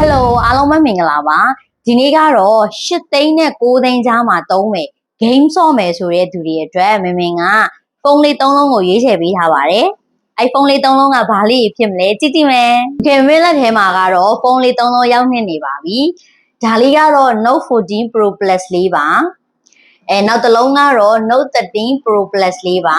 Hello အားလုံးပဲမင်္ဂလာပါဒီနေ့ကတော့8သိန်းနဲ့9သိန်းကြားမှာသုံးမယ် game ဆော့မယ်ဆိုတဲ့သူတွေအတွက်မင်မင်ကဖုန်းလေး၃လုံးကိုရွေးချယ်ပေးထားပါတယ်အဲ့ဖုန်းလေး၃လုံးကဘာလေးဖြစ်မလဲကြည့်ကြည့်မယ်ဒီမင်းလက်ထဲမှာကတော့ဖုန်းလေး၃လုံးရောက်နေနေပါပြီဒါလေးကတော့ Note 14 Pro Plus လေးပါအဲနောက်တစ်လုံးကတော့ Note 13 Pro Plus လေးပါ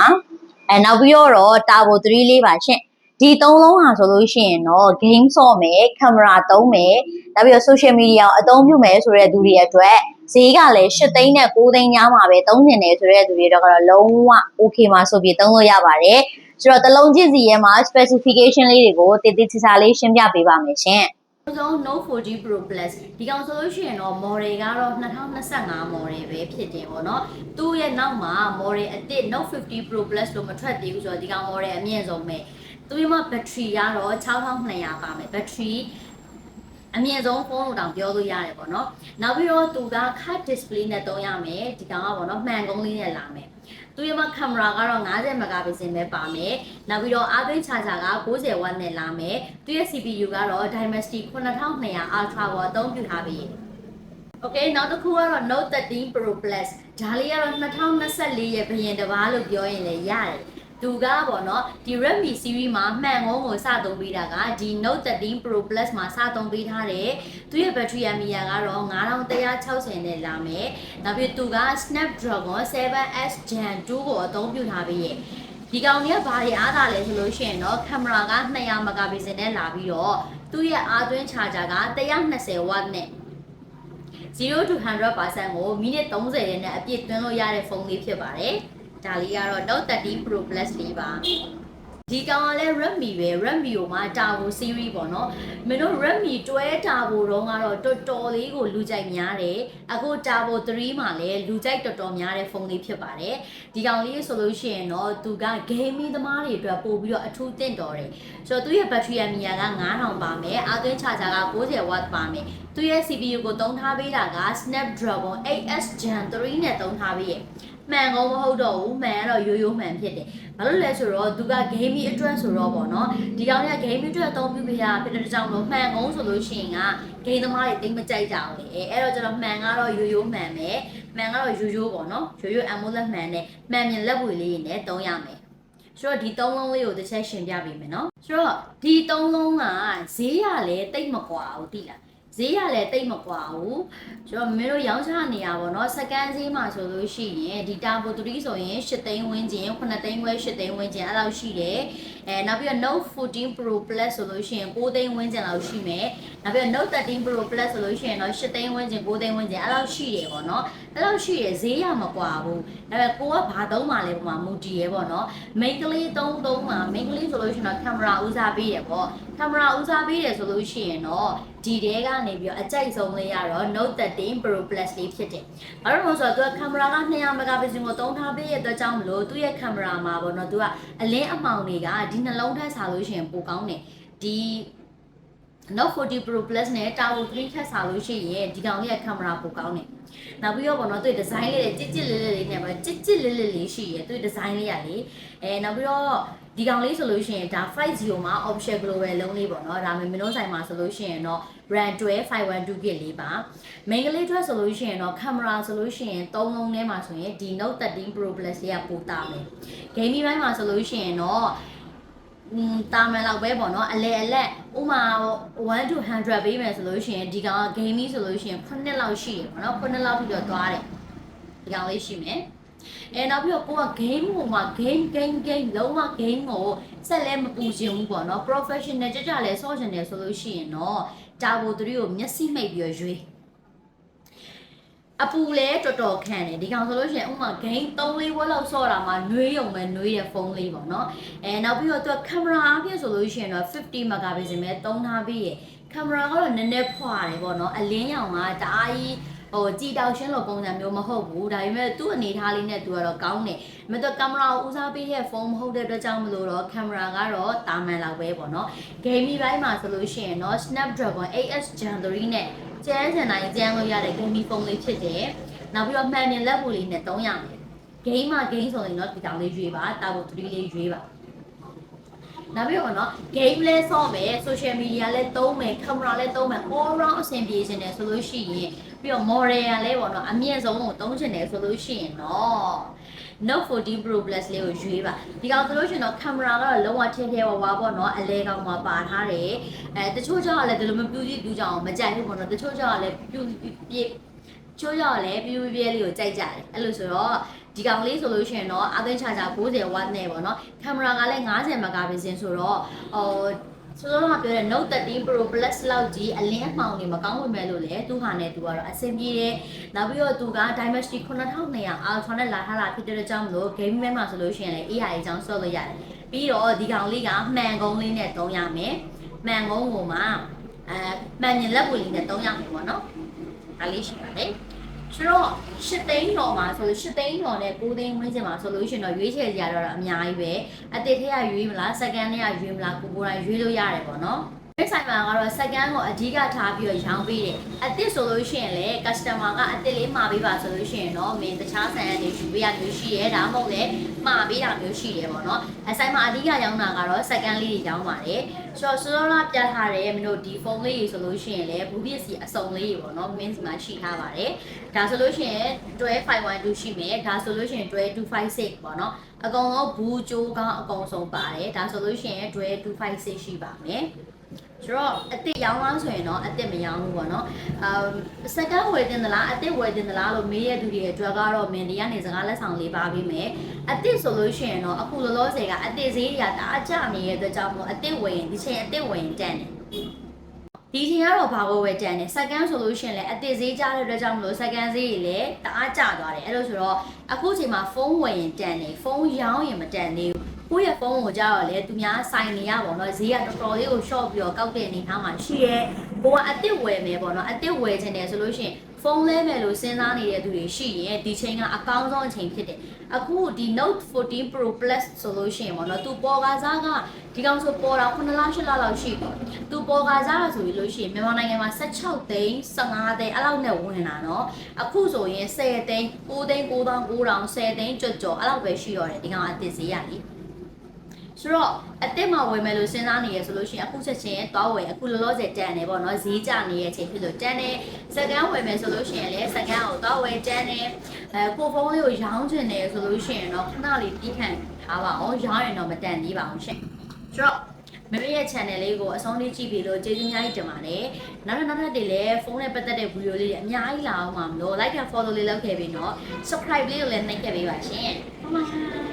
အဲနောက်ပြီးတော့ Turbo 3လေးပါရှင့် ဒီသုံးလုံးဟာဆိုလို့ရှိရင်တော့ game ဆော့မယ်ကင်မရာသုံးမယ်နောက်ပြီးတော့ social media ကိုအသုံးပြုမယ်ဆိုတဲ့သူတွေအတွက်ဈေးကလည်း8သိန်းနဲ့9သိန်းညမှာပဲသုံးနေတယ်ဆိုတဲ့သူတွေတော့ကတော့လုံးဝ okay မှာဆိုပြီးသုံးလို့ရပါတယ်ဆိုတော့တစ်လုံးချင်းစီရဲ့မှာ specification လေးတွေကိုတည်တည်ချာချာလေးရှင်းပြပေးပါမယ်ရှင်အဆုံး Note 4G Pro Plus ဒီကောင်ဆိုလို့ရှိရင်တော့ model ကတော့2025 model ပဲဖြစ်တယ်ပေါ့နော်သူ့ရဲ့နောက်မှာ model အသစ် Note 50 Pro Plus လို့မထွက်သေးဘူးဆိုတော့ဒီကောင် model အမြင့်ဆုံးပဲ သူ့ရဲ့မှာ battery ကတော့6200ပါမယ် battery အမြင့်ဆုံးဖုန်းလို့တောင်ပြောလို့ရတယ်ပေါ့နော်နောက်ပြီးတော့သူက cut display နဲ့သုံးရမယ်ဒီကောင်ကပေါ့နော်မှန်ကုန်းလေးနဲ့လာမယ်သူရဲ့မှာကင်မရာကတော့50 megapixel ပဲပါမယ်နောက်ပြီးတော့အားသွင်း charger က90 watt နဲ့လာမယ်သူရဲ့ CPU ကတော့ Dimensity 9200 Ultra ကိုအသုံးပြုထားပြီ Okay နောက်တစ်ခုကတော့ Note 13 Pro Plus ဒါလေးကတော့2024ရဲ့ဘယင်တစ်ပါးလို့ပြောရင်လည်းရတယ် သူကပေါ့နော်ဒီ Redmi series မှာမှန်ကုန်းကိုစသုံးပေးတာကဒီ Note 13 Pro Plus မှာစသုံးပေးထားတယ်သူရဲ့ battery mAh ကတော့9160နဲ့လာမယ်နောက်ပြီးသူက Snapdragon 7S Gen 2ကိုအသုံးပြုထားပြီးရဲ့ဒီကောင်ကြီးကဘာတွေအားသာလဲဆိုလို့ရှိရင်တော့ကင်မရာက200 megapixel နဲ့လာပြီးတော့သူ့ရဲ့အားသွင်း charger က120 watt နဲ့0 to 100%ကိုမိနစ်30ရဲ့နဲ့အပြည့်သွင်းလို့ရတဲ့ဖုန်းလေးဖြစ်ပါတယ်။ ဒါလေးကတော့ Note 13 Pro Plus လေးပါ။ဒီကောင်ကလည်း Redmi ပဲ Redmi ကိုမှ Turbo series ပေါ့နော်မင်းတို့ Redmi 12 Turbo တော့ကတော့တော်တော်လေးကိုလူကြိုက်များတယ်အခု Turbo 3မှာလည်းလူကြိုက်တော်တော်များတဲ့ဖုန်းလေးဖြစ်ပါတယ်ဒီကောင်လေးဆိုလို့ရှိရင်တော့သူက gaming သမားတွေအတွက်ပို့ပြီးတော့အထူးသင့်တော်တယ်ဆိုတော့သူ့ရဲ့ battery mAh က9000ပါမယ်အားသွင်း charger က 90 watt ပါမယ်သူရဲ့ CPU ကိုသုံးထားပေးတာက Snapdragon 8S Gen 3နဲ့သုံးထားပေးရဲ့ မှန်ကောမဟုတ်တော့ဘူးမှန်ကတော့ရိုးရိုးမှန်ဖြစ်တယ်ဘာလို့လဲဆိုတော့သူက gaming အတွက်ဆိုတော့ပေါ့နော်ဒီကောင်က gaming အတွက်အသုံးပြုပေးရဖြစ်တဲ့ကြောင့်လို့မှန်ကုန်းဆိုလို့ရှိရင်က game သမားတွေတိတ်မကြိုက်ကြဘူးလေအဲအဲ့တော့ကျွန်တော်မှန်ကတော့ရိုးရိုးမှန်ပဲမှန်ကတော့ရိုးရိုးပေါ့နော်ရိုးရိုး AMOLED မှန်နဲ့မှန်မြင်လက်ဝေလေးနဲ့သုံးရမယ်ဆိုတော့ဒီသုံးလုံးလေးကိုတစ်ချက်ရှင်းပြပေးမယ်နော်ဆိုတော့ဒီသုံးလုံးကဈေးရလဲတိတ်မကွာဘူးတိလား ဈေးရလည်းတိတ်မကွာဘူးကျွန်တော်မင်းတို့ရောင်းချနေရပါတော့စကန်ဈေးမှာဆိုလို့ရှိရင်ဒီတာဘို3ဆိုရင်8သိန်းဝန်းကျင်9သိန်းခွဲ8သိန်းဝန်းကျင်အဲ့လောက်ရှိတယ်အဲနောက်ပြီးတော့ Note 14 Pro Plus ဆိုလို့ရှိရင်9သိန်းဝန်းကျင်လောက်ရှိမယ်နောက်ပြီးတော့ Note 13 Pro Plus ဆိုလို့ရှိရင်တော့8သိန်းဝန်းကျင်9သိန်းဝန်းကျင်အဲ့လောက်ရှိတယ်ပေါ့နော်အဲ့လောက်ရှိတယ်ဈေးရမကွာဘူးဒါပေမဲ့ကိုကဘာသုံးမှလဲပုံမှာမူတည်ရဲပေါ့နော် main ကလေးသုံးသုံးမှာ main ကလေးဆိုလို့ရှိရင်တော့ကင်မရာဦးစားပေးတယ်ပေါ့ကင်မရာဦးစားပေးတယ်ဆိုလို့ရှိရင်တော့ ဒီတဲကနေပြီးတော့အကြိုက်ဆုံးလေးရတော့ Note 13 Pro Plus လေးဖြစ်တယ်။ဘာလို့လဲဆိုတော့သူကကင်မရာက200 megapixel ကိုသုံးထားပေးရတဲ့အတွက်ကြောင့်မလို့သူ့ရဲ့ကင်မရာမှာပေါ့နော်သူကအလင်းအမှောင်တွေကဒီနှလုံးထက်စားလို့ရှိရင်ပိုကောင်းတယ်။ဒီ Note 40 Pro Plus နဲ့ Tower 3ထက်စားလို့ရှိရင်ဒီကောင်လေးကကင်မရာပိုကောင်းတယ်။နောက်ပြီးတော့ပေါ့နော်သူဒီဇိုင်းလေးတွေကြစ်ကြစ်လေးလေးလေးနဲ့ပဲကြစ်ကြစ်လေးလေးလေးရှိရယ်သူဒီဇိုင်းလေးရလေအဲနောက်ပြီးတော့ ဒီကောင်လေးဆိုလို့ရှိရင်ဒါ50မှာ option global လုံးလေးပေါ့နော်ဒါပေမဲ့မင်းတို့ဆိုင်မှာဆိုလို့ရှိရင်တော့ RAM 12 512 GB လေးပါ main ကလေးထွက်ဆိုလို့ရှိရင်တော့ camera ဆိုလို့ရှိရင်3လုံးထဲမှာဆိုရင်ဒီ Note 13 Pro Plus လေးကပိုတာမယ် gaming ဘိုင်းမှာဆိုလို့ရှိရင်တော့อืมတာမန်လောက်ပဲပေါ့နော်အလဲအလက်ဥမာ1 to 100ပေးမယ်ဆိုလို့ရှိရင်ဒီကောင်က gaming ဆိုလို့ရှိရင်9လောက်ရှိတယ်ပေါ့နော်9လောက်ပြီးတော့သွားတယ်ဒီကောင်လေးရှိမယ် အဲနောက်ပြီးတော့ကိုက game ဟိုမှာ game game game လုံးဝ game ကိုဆက်လဲမပူချင်ဘူးပေါ့နော် professional ကြကြလဲဆော့ချင်တယ်ဆိုလို့ရှိရင်တော့ Turbo 3ကိုမျက်စိမှိတ်ပြီးတော့ရွေးအပူလဲတော်တော်ခံတယ်ဒီကောင်ဆိုလို့ရှိရင်ဥမာ game 3လေးဝက်လောက်ဆော့တာမှနှွေးရုံပဲနှွေးတဲ့ဖုန်းလေးပေါ့နော်အဲနောက်ပြီးတော့သူကကင်မရာအဖြစ်ဆိုလို့ရှိရင်တော့50 megapixel ပဲသုံးထားပြီးရကင်မရာကတော့နည်းနည်းဖွာတယ်ပေါ့နော်အလင်းရောင်ကတအားကြီး ဟိုကြည်တောင်ရှင်းလို့ပုံစံမျိုးမဟုတ်ဘူးဒါပေမဲ့သူ့အနေထားလေးနဲ့သူကတော့ကောင်းတယ်မတော့ကင်မရာကိုဦးစားပေးတဲ့ဖုန်းမဟုတ်တဲ့အတွက်ကြောင့်မလို့တော့ကင်မရာကတော့တာမန်လောက်ပဲပေါ့နော် gaming ဘိုင်းမှာဆိုလို့ရှိရင်တော့ Snapdragon 8S Gen 3နဲ့ကျန်းစံတိုင်းကျန်းလို့ရတဲ့ gaming ဖုန်းလေးဖြစ်တယ်နောက်ပြီးတော့မှန်မြင်လက်ဘူးလေးနဲ့သုံးရမယ် game မှာ game ဆိုရင်တော့ဒီတောင်လေးရွေးပါတာဘို3လေးရွေးပါနောက်ပြီးတော့နော် game လဲဆော့မယ် social media လဲသုံးမယ် camera လဲသုံးမယ် all round အဆင်ပြေခြင်းတယ်ဆိုလို့ရှိရင် ပြီးတော့ model ရလဲပေါ့နော်အမြင့်ဆုံးကိုသုံးခြင်းတယ်ဆိုလို့ရှိရင်နော် Note 14 Pro Plus လေးကိုရွေးပါဒီကောင်ဆိုလို့ရှိရင်တော့ camera ကတော့လုံးဝထင်းထင်းဝါဝါပေါ့နော်အလဲကောင်မှာပါထားတယ်အဲတချို့ကြောင့်လည်းဒီလိုမျိုးပြူကြီးပြူကြအောင်မကြိုက်ဘူးပေါ့နော်တချို့ကြောင့်လည်းပြူပြချိုးကြောင့်လည်းပြူပြဲလေးကိုကြိုက်ကြတယ်အဲ့လိုဆိုတော့ဒီကောင်လေးဆိုလို့ရှိရင်တော့အသိချာချာ90 watt နဲ့ပေါ့နော်ကင်မရာကလည်း90 megapixel ဆိုတော့ဟို ဆိုတော့ကပြောတဲ့ Note 13 Pro Plus လောက်ကြီးအလင်းအမှောင်တွေမကောင်းဝင်မဲ့လို့လေသူဟာနဲ့သူကတော့အဆင်ပြေတယ်နောက်ပြီးတော့သူက Dimensity 9200 Ultra နဲ့လာထားတာဖြစ်တဲ့ကြောင့်မလို့ game ထဲမှာဆိုလို့ရှိရင်လည်း AI အကြောင်းဆော့လို့ရတယ်ပြီးတော့ဒီကောင်လေးကမှန်ကုန်းလေးနဲ့သုံးရမယ်မှန်ကုန်းကိုမှအဲမှန်ညင်လက်ပွေလေးနဲ့သုံးရမယ်ပေါ့နော်ဒါလေးရှိပါတယ် ဆိုတော့ရှစ်သိန်းတော်မှာဆိုလို့ရှစ်သိန်းတော်နဲ့9သိန်းဝန်းကျင်မှာဆိုလို့ရှိရင်တော့ရွေးချယ်ကြရတော့အများကြီးပဲအတစ်ထက်ကရွေးမလားစက္ကန့်နဲ့ရွေးမလားကိုကိုယ်တိုင်ရွေးလို့ရတယ်ပေါ့နော် ဒီဆိုင်မှာကတော့စက္ကန့်ကိုအဓိကထားပြီးတော့ရောင်းပေးတယ်အတစ်ဆိုလို့ရှိရင်လေ customer ကအတစ်လေးမှာပေးပါဆိုလို့ရှိရင်တော့မင်းတခြားဆိုင်ကနေယူပေးရမျိုးရှိတယ်ဒါမှမဟုတ်လေမှာပေးတာမျိုးရှိတယ်ပေါ့နော်အဆိုင်မှာအဓိကရောင်းတာကတော့စက္ကန့်လေးတွေရောင်းပါတယ်ဆိုတော့စောစောလာပြထားတယ်မင်းတို့ဒီဖုန်းလေးကြီးဆိုလို့ရှိရင်လေဘူးပစ္စည်းအစုံလေးတွေပေါ့နော် main မှာရှိထားပါတယ်ဒါဆိုလို့ရှိရင်12512ရှိမယ်ဒါဆိုလို့ရှိရင်12256ပေါ့နော်အကောင်လုံးဘူးကြိုးကောင်းအကောင်ဆုံးပါတယ်ဒါဆိုလို့ရှိရင်12256ရှိပါမယ်ဆိုတော့အစ်စ်ရောင်းလားဆိုရင်တော့အစ်စ်မရောင်းဘူးပေါ့နော်အမ်စကဝယ်တင်သလားအစ်စ်ဝယ်တင်သလားလို့မေးရတဲ့သူတွေအတွက်ကတော့မင်းဒီကနေစကားလက်ဆောင်လေးပါပေးမယ်အစ်စ်ဆိုလို့ရှိရင်တော့အခုလောလောဆယ်ကအစ်စ်ဈေးတွေကတအားကျနေတဲ့အတွက်ကြောင့်မို့အစ်စ်ဝယ်ရင်ဒီချိန်အစ်စ်ဝယ်ရင်တန်တယ် ဒီချိန်ကတော့ဘာလို့ဝယ်တန်တယ်စကန်ဆိုလို့ရှိရင်လည်းအစ်စ်ဈေးကျတဲ့အတွက်ကြောင့်မလို့စကန်ဈေးကြီးလည်းတအားကျသွားတယ်အဲ့လိုဆိုတော့အခုချိန်မှာဖုန်းဝယ်ရင်တန်တယ်ဖုန်းရောင်းရင်မတန်သေးဘူးကိုယ့်ရဲ့ဖုန်းကိုကြောက်ရလေသူများဆိုင်နေရပါတော့ဈေးကတော်တော်လေးကို short ပြီးတော့ကောက်တဲ့အနေထားမှာရှိရဲကိုကအစ်စ်ဝယ်မယ်ပေါ့နော်အစ်စ်ဝယ်ချင်တယ်ဆိုလို့ရှိရင် ဖုန်းလဲမယ်လို့စဉ်းစားနေတဲ့သူတွေရှိရင်ဒီချိန်ကအကောင်းဆုံးအချိန်ဖြစ်တယ်အခုဒီ Note 14 Pro Plus ဆိုလို့ရှိရင်ပေါ့နော်သူပေါ်ကားစားကဒီကောင်ဆိုပေါ်တာ9လ8လလောက်ရှိပေါ့သူပေါ်ကားစားကဆိုပြီးလို့ရှိရင်မြန်မာနိုင်ငံမှာ16သိန်း15သိန်းအဲ့လောက်နဲ့ဝင်လာနော်အခုဆိုရင်10သိန်း9သိန်း9900 10သိန်းကြော်ကြော်အဲ့လောက်ပဲရှိရတယ်ဒီကောင်အစ်စ်ဈေးရလी ဆိုတော့အတက်မှာဝယ်မယ်လို့စဉ်းစားနေရဆိုလို့ရှိရင်အခုချက်ချင်းသွားဝယ်အခုလောလောဆယ်တန်တယ်ပေါ့နော်ဈေးကျနေတဲ့အချိန်ဖြစ်လို့တန်တယ်စကန်ဝယ်မယ်ဆိုလို့ရှိရင်လည်းစကန်ကိုသွားဝယ်တန်တယ်အဲကိုဖုန်းလေးကိုရောင်းချင်တယ်ဆိုလို့ရှိရင်တော့ခဏလေးတီးခန့်ထားပါအောင်ရောင်းရင်တော့မတန်သေးပါဘူးရှင်ဆိုတော့မမေရဲ့ channel လေးကိုအဆုံးလေးကြည့်ပြီးလို့ကျေးဇူးအများကြီးတင်ပါတယ်နောက်ထပ်နောက်ထပ်တွေလည်းဖုန်းနဲ့ပတ်သက်တဲ့ဗီဒီယိုလေးတွေအများကြီးလာအောင်ပါမလို့ like and follow လေးလုပ်ခဲ့ပြီးတော့ subscribe လေးကိုလည်းနှိပ်ခဲ့ပေးပါရှင်ဘိုင်ဘိုင်